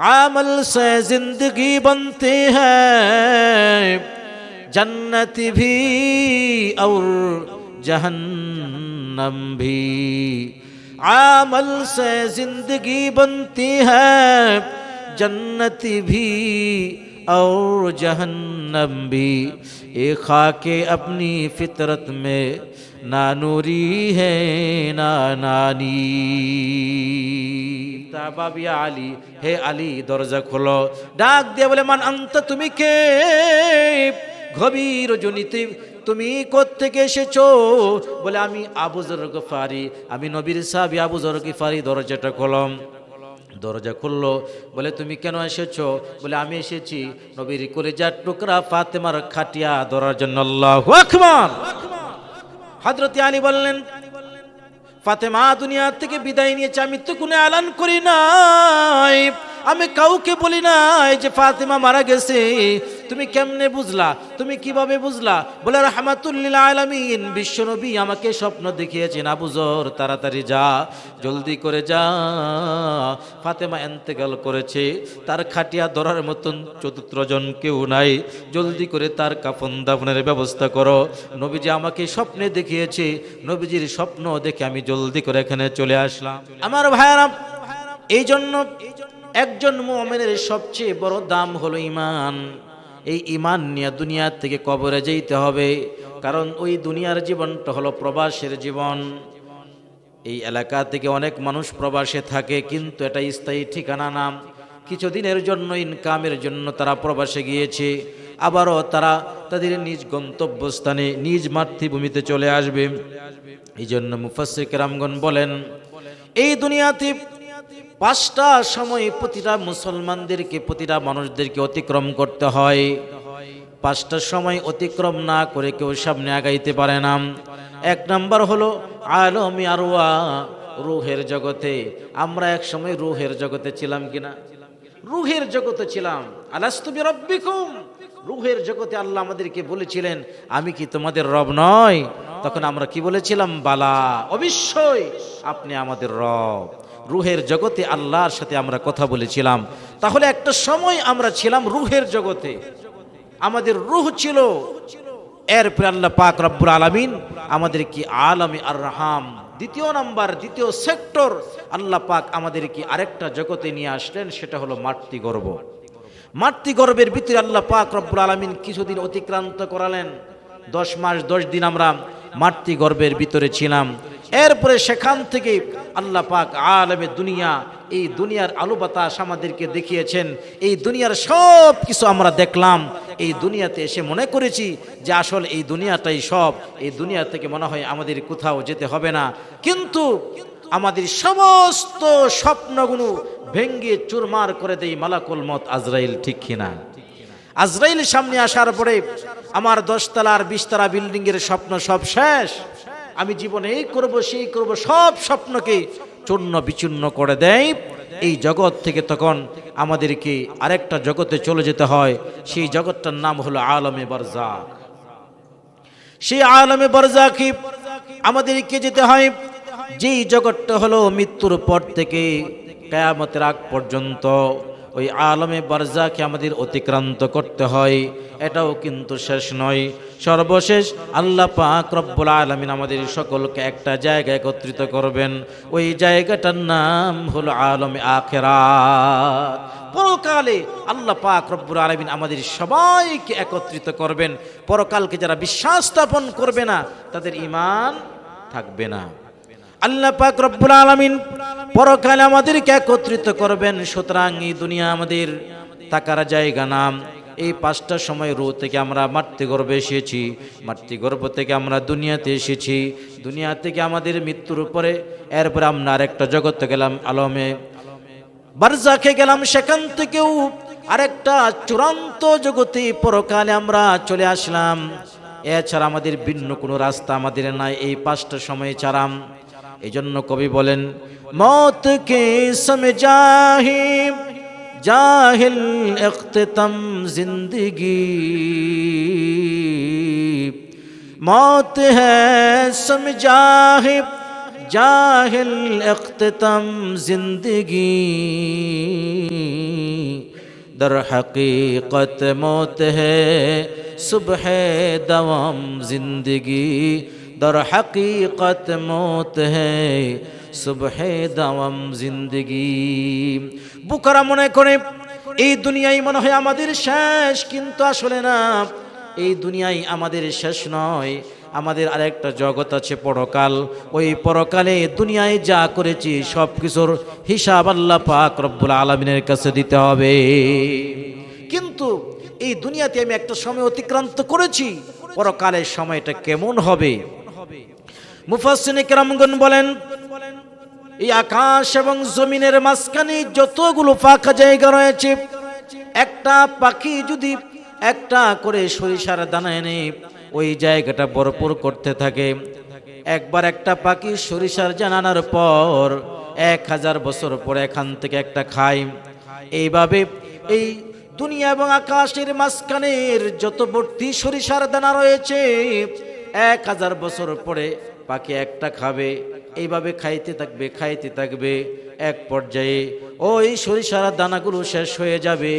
अमल से ज़िंदगी बनती है, जन्नत भी और जहन्नम भी। आमल से ज़िंदगी बनती है, जन्नत भी और जहन्नम भी ये खाके अपनी फितरत में ना नूरी है ना नानी তা বাবিয়া আলী হে আলী দরজা খোলো ডাক দিয়ে বলে মান আন্ত তুমি কে গভীর জনিতে তুমি কোত্থেকে এসেছো বলে আমি আবু জর গফারি আমি নবীর সাহাবি আবু জর গফারি দরজাটা খোলম দরজা খুললো, বলে, তুমি কেন এসেছ? বলে, আমি এসেছি নবীর কলেজার টুকরা ফাতেমার খাটিয়া ধরার জন্য। আল্লাহ আকবার! হযরত আলী বললেন, ফাতেমা দুনিয়া থেকে বিদায় নিয়েছে, আমি তো কোনো আলান করি নাই। আমি কাউকে বলি নাই যে ফাতেমা মারা গেছে, তুমি কেমনে বুঝলা? তুমি কীভাবে বুঝলা? বলে রহমাতুল্লিল আলামিন, বিশ্বনবী আমাকে স্বপ্ন দেখিয়েছেন আবুজর তাড়াতাড়ি যা, জলদি করে যা। ফাতেমা এন্তেকাল করেছে, তার খাটিয়া ধরার মতন চতুর্থ জন কেউ নাই। জলদি করে তার কাফন দাফনের ব্যবস্থা করো। নবীজি আমাকে স্বপ্নে দেখিয়েছে, নবীজির স্বপ্ন দেখে আমি জলদি করে এখানে চলে আসলাম। আমার ভাইয়ারা, এই জন্য একজন মোমেনের সবচেয়ে বড় দাম হলো ইমান এই ইমান নিয়ে দুনিয়া থেকে কবরে যেতে হবে, কারণ ওই দুনিয়ার জীবনটা হলো প্রবাসের জীবন। এই এলাকা থেকে অনেক মানুষ প্রবাসে থাকে, কিন্তু এটা স্থায়ী ঠিকানা নাম কিছুদিনের জন্য, ইনকামের জন্য তারা প্রবাসে গিয়েছে, আবারও তারা তাদের নিজ গন্তব্যস্থানে, নিজ মাতৃভূমিতে চলে আসবে। এই জন্য মুফাসিক রামগন বলেন, এই দুনিয়াতে পাঁচটা সময় প্রতিটা মুসলমানদেরকে, প্রতিটা মানুষদেরকে অতিক্রম করতে হয়। পাঁচটা সময় অতিক্রম না করে কেউ সামনে আগাইতে পারে না। এক নাম্বার হলো আলমি আরওয়া, রুহের জগতে। আমরা এক সময় রুহের জগতে ছিলাম কিনা রুহের জগতে ছিলাম। আলাস্তুবি রুহের জগতে আল্লাহ আমাদেরকে বলেছিলেন, আমি কি তোমাদের রব নয় তখন আমরা কি বলেছিলাম? বালা। অবশ্যই আপনি আমাদের রব। রুহের জগতে আল্লাহর সাথে আমরা কথা বলেছিলাম। তাহলে একটা সময় আমরা ছিলাম রুহের জগতে। আমাদের রুহ ছিল, এরপরে আল্লাহ পাক রব্বুর আলামিন আমাদের কি আলমী আর রাহাম দ্বিতীয় নাম্বার, দ্বিতীয় সেক্টর আল্লাহ পাক আমাদের কি আরেকটা জগতে নিয়ে আসলেন, সেটা হলো মাতৃগর্ভ মাতৃগর্ভের ভিতরে আল্লাহ পাক রব্বুর আলামিন কিছুদিন অতিক্রান্ত করালেন। দশ মাস, দশ দিন আমরা মাতৃগর্ভের ভিতরে ছিলাম। এরপরে সেখান থেকে আল্লাহ পাক আলমে দুনিয়া, এই দুনিয়ার আলো বাতাস আমাদেরকে দেখিয়েছেন। এই দুনিয়ার সব কিছু আমরা দেখলাম। এই দুনিয়াতে এসে মনে করেছি যে আসলে এই দুনিয়াটাই সব। এই দুনিয়া থেকে মনে হয় আমাদের কোথাও যেতে হবে না। কিন্তু আমাদের সমস্ত স্বপ্নগুলো ভেঙ্গে চুরমার করে দেই মালাকুল মত আজরাইল, ঠিক কিনা? আজরাইল সামনে আসার পরে আমার দশতলার বিশতলা বিল্ডিংয়ের স্বপ্ন সব শেষ। আমি জীবনে এই করব, সেই করব, সব স্বপ্নকে চূর্ণ বিচূর্ণ করে দেয়। এই জগৎ থেকে তখন আমাদেরকে আরেকটা জগতে চলে যেতে হয়। সেই জগৎটার নাম হলো আলমে বরজাক সেই আলমে বরজাকি আমাদেরকে যেতে হয়। যেই জগৎটা হলো মৃত্যুর পর থেকে, কেয়ামতের আগ পর্যন্ত। ওই আলমে বারজাকে আমাদের অতিক্রান্ত করতে হয়। এটাও কিন্তু শেষ নয়। সর্বশেষ আল্লাহ পাক আলমিন আমাদের সকলকে একটা জায়গায় একত্রিত করবেন। ওই জায়গাটার নাম হলো আলমে আখেরাত। পরকালে আল্লাহ পাক রব্বুল আলমিন আমাদের সবাইকে একত্রিত করবেন। পরকালকে যারা বিশ্বাস স্থাপন করবে না, তাদের ইমান থাকবে না। আল্লাহ পাক রব্বুল আলামিন পরকালে আমাদেরকে একত্রিত করবেন, সুতরাং এই দুনিয়া আমাদের থাকার জায়গা নাম এই পাঁচটা সময় রো থেকে আমরা মাতৃগর্ভে এসেছি মাতৃগর্ভ থেকে আমরা দুনিয়াতে এসেছি, দুনিয়া থেকে আমাদের মৃত্যুর উপরে, এরপরে আমরা আরেকটা জগতে গেলাম, আলমে বারজাকে গেলাম, সেখান থেকেও আরেকটা চূড়ান্ত জগতে পরকালে আমরা চলে আসলাম। এছাড়া আমাদের ভিন্ন কোনো রাস্তা আমাদের নাই, এই পাঁচটা সময় ছাড়াম এজন্য কবি বলেন মত কে সমজাহি, জাহিল اختتم জিন্দগি। মত হ্যায় সমজাহি, জাহিল اختتم জিন্দগি। দর حقیقت মত ہے صبح دوام زندگی در حقیقت موت ہے صبح দাওয়াম জিন্দিগি। বুকারা মনে করে, এই দুনিয়াই মনে হয় আমাদের শেষ, কিন্তু আসলে না, এই দুনিয়াই আমাদের শেষ নয়। আমাদের আরেকটা জগৎ আছে পরকাল। ওই পরকালে দুনিয়ায় যা করেছি সব কিছুর হিসাব আল্লাহ পাক রব্বুল আলমিনের কাছে দিতে হবে। কিন্তু এই দুনিয়াতে আমি একটা সময় অতিক্রান্ত করেছি। পরকালের সময়টা কেমন হবে? মুফাসিনে কেরামগন বলেন, এই আকাশ এবং জমিনের মাঝখানে যতগুলো ফাঁকা জায়গা রয়েছে, একটা পাখি যদি একটা করে সরিষার দানা এনে ওই জায়গাটা করতে থাকে, একবার একটা পাখি সরিষার জানানোর পর এক হাজার বছর পরে এখান থেকে একটা খায়। এইভাবে এই দুনিয়া এবং আকাশের মাঝখানের যত সরিষার দানা রয়েছে এক হাজার বছর পরে পাখি একটা খাবে, এইভাবে খাইতে থাকবে খাইতে থাকবে এক পর্যায়ে। ওই সরিষার দানাগুলো শেষ হয়ে যাবে।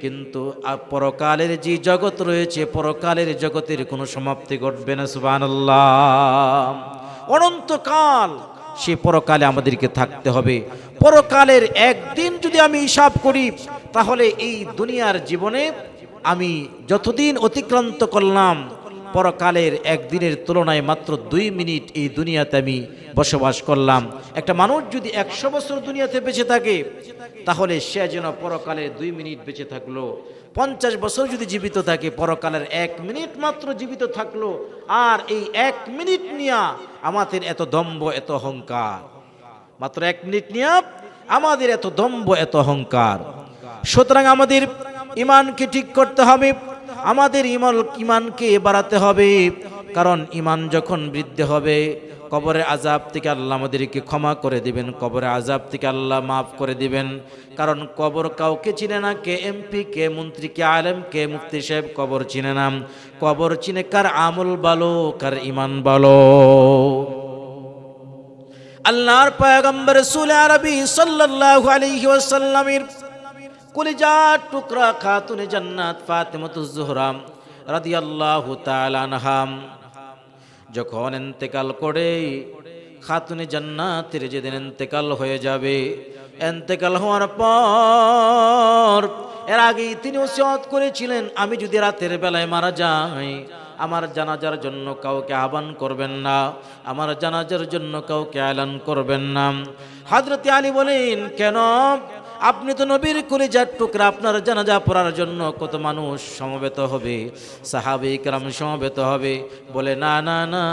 কিন্তু পরকালের যে জগৎ রয়েছে, পরকালের জগতের কোনো সমাপ্তি ঘটবে না, সুবহানাল্লাহ। অনন্তকাল সে পরকালে আমাদেরকে থাকতে হবে। পরকালের একদিন যদি আমি হিসাব করি, তাহলে এই দুনিয়ার জীবনে আমি যতদিন অতিক্রান্ত করলাম পরকালের একদিনের তুলনায় মাত্র দুই মিনিট এই দুনিয়াতে আমি বসবাস করলাম। একটা মানুষ যদি একশো বছর দুনিয়াতে বেঁচে থাকে, তাহলে সে যেন পরকালে দুই মিনিট বেঁচে থাকল। পঞ্চাশ বছর যদি জীবিত থাকে, পরকালের এক মিনিট মাত্র জীবিত থাকল। আর এই এক মিনিট নিয়া আমাদের এত দম্ভ, এত অহংকার। মাত্র এক মিনিট নিয়া আমাদের এত দম্ভ, এত অহংকার। সুতরাং আমাদের ইমানকে ঠিক করতে হবে। আমাদের ইমল, ইমানকে বাড়াতে হবে। কারণ ইমান যখন বৃদ্ধি হবে, কবরে আজাব থেকে আল্লাহ আমাদেরকে ক্ষমা করে দিবেন। কবরে আজাব থেকে আল্লাহ মাফ করে দিবেন। কারণ কবর কাউকে চিনে না, কে এমপি, কে মন্ত্রী, কে আলেম, কে মুফতি সাহেব, কবর চিনে না। কবর চিনে কার আমল ভালো, কার ইমান ভালো। আল্লাহর পয়গম্বর রসুল আরবি সাল্লাল্লাহু আলাইহি ওয়াসাল্লামের কলিজার টুকরা খাতুনে জান্নাত ফাতেমাতুজ জোহরা রাদিয়াল্লাহু তাআলা আনহাম যখন ইন্তেকাল করে, খাতুনে জান্নাতের যেদিন ইন্তেকাল হয়ে যাবে ইন্তেকাল হওয়ার পর এর আগেই তিনি ওসিয়ত করেছিলেন, আমি যদি রাতের বেলায় মারা যাই, আমার জানাজার জন্য কাউকে আহ্বান করবেন না, আমার জানাজার জন্য কাউকে আয়লান করবেন না। হাজরতে আলী বলেন, কেন? আপনি তো নবীর কলিজার টুকরা, আপনার জানাজা পড়ার জন্য কত মানুষ সমবেত হবে, সাহাবি কেরাম সমবেত হবে। বলে, না না না,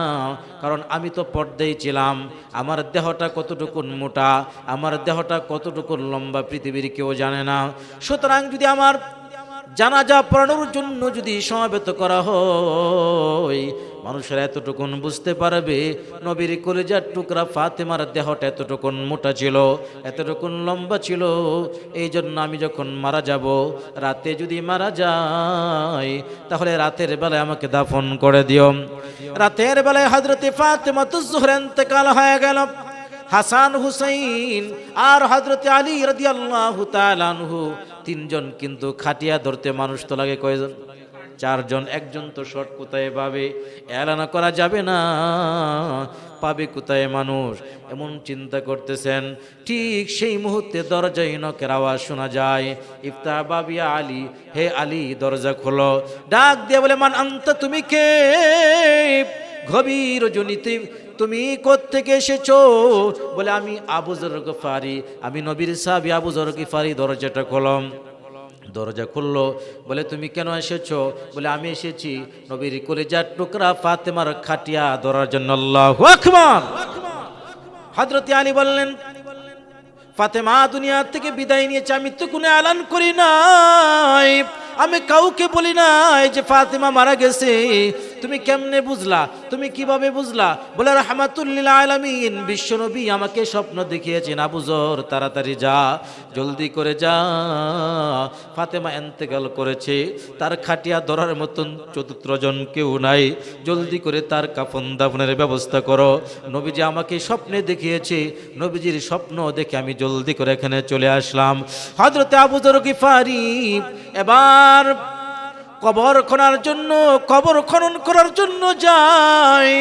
কারণ আমি তো পর্দায় ছিলাম, আমার দেহটা কতটুকুন মোটা, আমার দেহটা কতটুকুন লম্বা পৃথিবীর কেউ জানে না। সুতরাং যদি আমার জানাজা পড়ানোর জন্য যদি সমাবেত করা হয় মানুষের এতটুকুন বুঝতে পারবে, নবীর কলেজার টুকরা ফাতেমার দেহটা এতটুকুন মোটা ছিল, এতটুকুন লম্বা ছিল। এই জন্য আমি যখন মারা যাব, রাতে যদি মারা যায়, তাহলে রাতের বেলায় আমাকে দাফন করে দিও। রাতের বেলায় হজরতে ফাতেমা তুজোহর ইন্তেকাল হয়ে গেল। হাসান হুসাইন আর হজরতে আলী রাদিয়াল্লাহু তাআলা আনহু তিনজন কিন্তু খাটিয়া ধরতে মানুষ তো লাগে কয়জন? চারজন, একজন তো শর্ট কোথায় পাবে? এলানা করা যাবে না। পাবে কোথায় মানুষ? এমন চিন্তা করতেছেন। ঠিক সেই মুহূর্তে দরজায় নকের আওয়াজ শোনা যায়। ইফতা বাবিয়া আলী, হে আলী, দরজা খোলো। ডাক দিয়ে বলে, মান আন্ত, তুমি কে? গভীর জনিতে তুমি থেকে এসেছ? বলে, আমি আবু জর গফারি, আমি নবীর সাহাবি আবু জর গফারি, দরজাটা খোলম দরজা খুললো, বলে, তুমি কেন এসেছ? বলে, আমি এসেছি নবীর কলেজার টুকরা ফাতেমার খাটিয়া ধরার জন্য। আকবার! হযরত আলী বললেন, ফাতেমা দুনিয়া থেকে বিদায় নিয়েছে, আমি তো কোনো এলান করি নাই। আমি কাউকে বলি নাই যে ফাতেমা মারা গেছে। তুমি কেমনে বুঝলা? তুমি কীভাবে বুঝলা? বলে রহমাতুল্লিল আলামিন, বিশ্বনবী আমাকে স্বপ্ন দেখিয়েছেন আবুজর তাড়াতাড়ি যা, জলদি করে যা। ফাতেমা এন্তেকাল করেছে, তার খাটিয়া ধরার মতন চতুর্থ জন কেউ নাই। জলদি করে তার কাফন দাফনের ব্যবস্থা করো। নবীজি আমাকে স্বপ্নে দেখিয়েছে, নবীজির স্বপ্ন দেখে আমি জলদি করে এখানে চলে আসলাম। হজরতে আবুজর গিফারি, এবার কবর খনার জন্য, কবর খনন করার জন্য যায়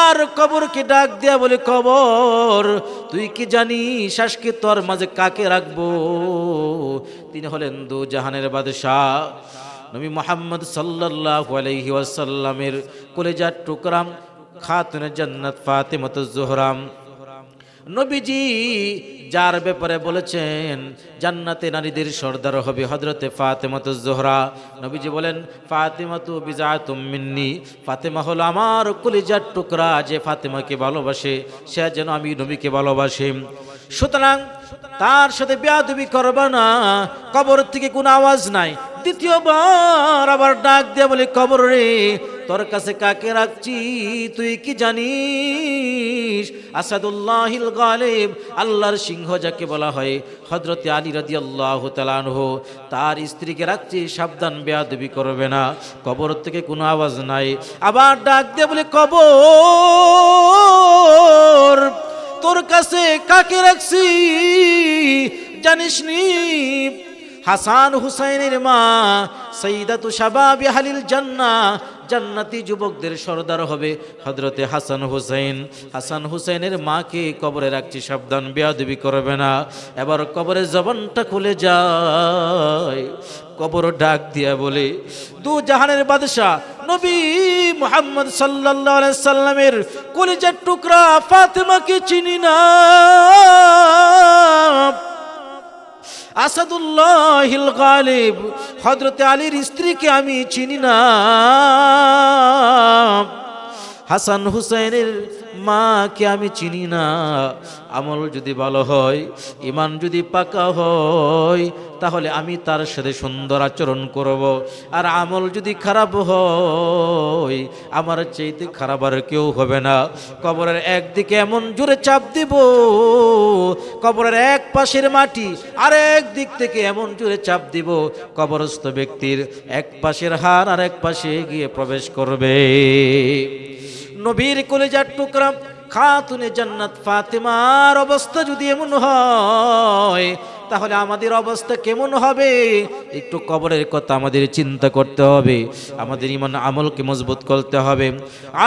আর কবরকে ডাক দেয়া বলে, কবর, তুই কি জানিস আজকে তোর মাঝে কাকে রাখব? তিনি হলেন দু জাহানের বাদশাহ। নবী মোহাম্মদ সাল্লাল্লাহু আলাইহি ওয়াসাল্লামের কলেজার টুকরাম খাতুনে জান্নাত ফাতেমাত জোহরাম। নবীজি যার ব্যাপারে বলেছেন, জান্নাতে নারীদের সর্দার হবে হজরতে ফাতেমাত জোহরা। নবীজি বলেন, ফাতেমাতু বিজাতুম মিন্নি, ফাতেমা হলো আমার কলিজার টুকরা যে ফাতেমাকে ভালোবাসে, সে যেন আমি নবীকে ভালোবাসি। সুতরাং তার সাথে বেয়াদবি করবা না, কবর থেকে কোনো আওয়াজ নাই। দ্বিতীয়বার আবার ডাক দেয়া বলে, কবর রে তোর কাছে কাকে রাখছি? তুই কি জানিস? আসাদুল্লাহিল গালেব, আল্লাহর সিংহ যাকে বলা হয় হজরতে আলী রাদি আল্লাহ তালানহ তার স্ত্রীকে রাখছি, সাবধান, বেয়াদবি করবে না, কবর থেকে কোনো আওয়াজ নাই। আবার ডাক দিয়ে বলে, কবর, তোর কাছে কাকে রাখছি? জানিস নি হাসান হুসাইনের মা সৈদাতু শাবাবি হালিল জান্না জান্নাতি যুবকদের সর্দার হবে হজরতে হাসান হুসাইন। হাসান হুসাইনের মাকে কবরে রাখছি, সাবধান, বেয়াদবি করবে না। এবার কবরের জবানটা খুলে যায়। কবর ডাক দিয়া বলে, দু জাহানের বাদশাহ, নবী মোহাম্মদ সাল্লাল্লাহু সাল্লামের কলিজার টুকরা ফাতেমাকে চিনি না। আসাদুল্লাহিল গালিব। হজরতে আলীর স্ত্রীকে আমি চিনি না। হাসান হুসাইনের মাকে আমি চিনি না। আমল যদি ভালো হয় ইমান যদি পাকা হয়, তাহলে আমি তার সাথে সুন্দর আচরণ করব। আর আমল যদি খারাপ হয়, আমার চাইতে খারাপ আর কেউ হবে না। কবরের একদিকে এমন জোরে চাপ দিব, কবরের এক পাশের মাটি আর এক দিক থেকে এমন জোরে চাপ দিব, কবরস্থ ব্যক্তির এক পাশের হার আর এক পাশে গিয়ে প্রবেশ করবে। নবীর কলেজার টুকরা খাতুনে জান্নাত ফাতেমার অবস্থা যদি এমন হয় তাহলে আমাদের অবস্থা কেমন হবে একটু কবরের কথা আমাদের চিন্তা করতে হবে আমাদের ইমান আমলকে মজবুত করতে হবে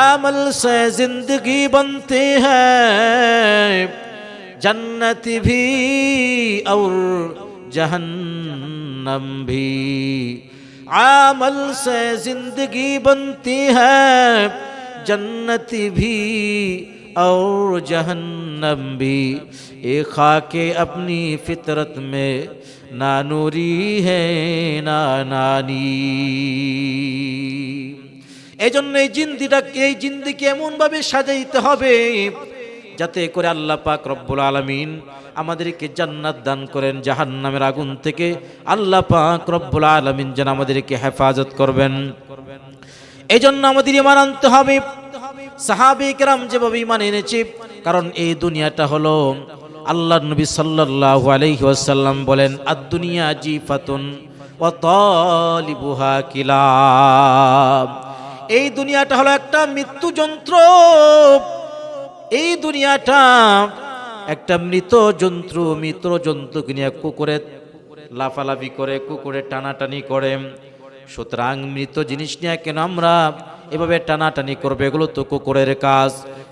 আমল সে জিন্দগি বনতে হ্যাঁ जन्नत भी और जहन्नम भी आमल से जिंदगी बनती है जन्नत भी और जहन्नम भी ए खाके अपनी फितरत में ना नूरी है ना नानी এই জন্য এই জিন্দিটাকে এই জিন্দিকে এমনভাবে সাজাইতে হবে যাতে করে আল্লাহ পাক রব্বুল আলমিন আমাদেরকে জান্নাত দান করেন জাহান্নামের আগুন থেকে আল্লাহ পাক রব্বুল আলমিন যেন আমাদেরকে হেফাজত করবেন এই জন্য আমাদের ইমান আনতে হবে। সাহাবি কেরাম যেভাবে ইমান এনেছে, কারণ এই দুনিয়াটা হলো আল্লাহ নবী সাল্লাল্লাহু আলাইহি ওয়াসাল্লাম বলেন আদ দুনিয়া জিফাতুন ওয়া তালিবুহা কিলাব। এই দুনিয়াটা হলো একটা মৃত্যু যন্ত্র। এই দুনিয়াটা একটা মৃত জন্তু মৃত জন্তুকে নিয়ে কুকুরে লাফালাফি করে, কুকুরে টানাটানি করে। সুতরাং মৃত জিনিস নিয়ে কেন আমরা এভাবে টানাটানি করবে? এগুলো তো কুকুরের কাজ।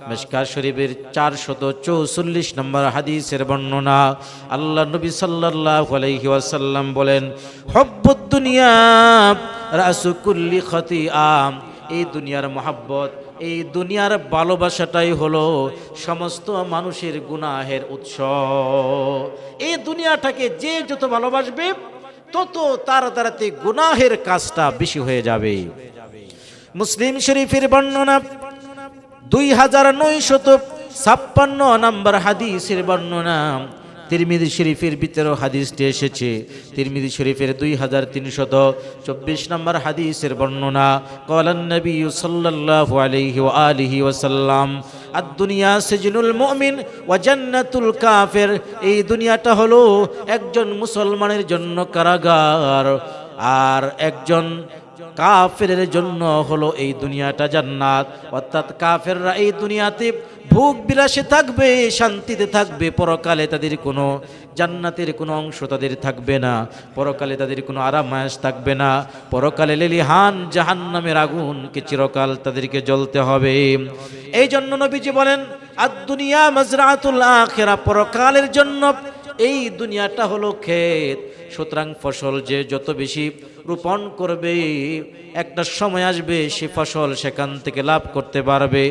মেশকা শরীফের চারশত চৌচল্লিশ নম্বর হাদিসের বর্ণনা। আল্লাহ নবী সাল্লাহ ওয়াসাল্লাম বলেন হব্বুদ দুনিয়া রাসুকুল্লি খতি আম এই দুনিয়ার মহাব্বত, এই দুনিয়ার ভালোবাসাটাই হলো সমস্ত মানুষের গুনাহের উৎস। এই দুনিয়াটাকে যে যত ভালোবাসবে তত তাড়াতাড়ি গুনাহের কাজটা বেশি হয়ে যাবে। মুসলিম শরীফের বর্ণনা, দুই হাজার নয়শত ছাপ্পান্ন নম্বর হাদিসের বর্ণনা তিরমিদি শরীফের ভিতরেও হাদিসটি এসেছে। তিরমিদি শরীফের দুই হাজার তিনশত চব্বিশ নম্বর হাদিসের বর্ণনা, কলান নবী সাল্লাল্লাহু আলাইহি ওয়া আলিহি ওয়াসাল্লাম আর দুনিয়া সেজনুল মুমিন ওয়া জান্নাতুল কাফের এই দুনিয়াটা হলো একজন মুসলমানের জন্য কারাগার। আর একজন কাফেরের জন্য হলো এই দুনিয়াটা জান্নাত। অর্থাৎ কাফেররা এই দুনিয়াতে ভোগ বিলাসে থাকবে, শান্তিতে থাকবে, পরকালে তাদের কোনো জান্নাতের কোনো অংশ তাদের থাকবে না, পরকালে তাদের কোনো আরামায়াস থাকবে না, পরকালে লেলিহান জাহান্নামের আগুনকে চিরকাল তাদেরকে জ্বলতে হবে। এই জন্য নবীজি বলেন আর দুনিয়া মাজরাতুল আখেরা পরকালের জন্য এই দুনিয়াটা হলো ক্ষেত। সুতরাং ফসল যে যত বেশি রোপণ করবে একটা সময় আসবে সে ফসল সেখান থেকে লাভ করতে পারবে।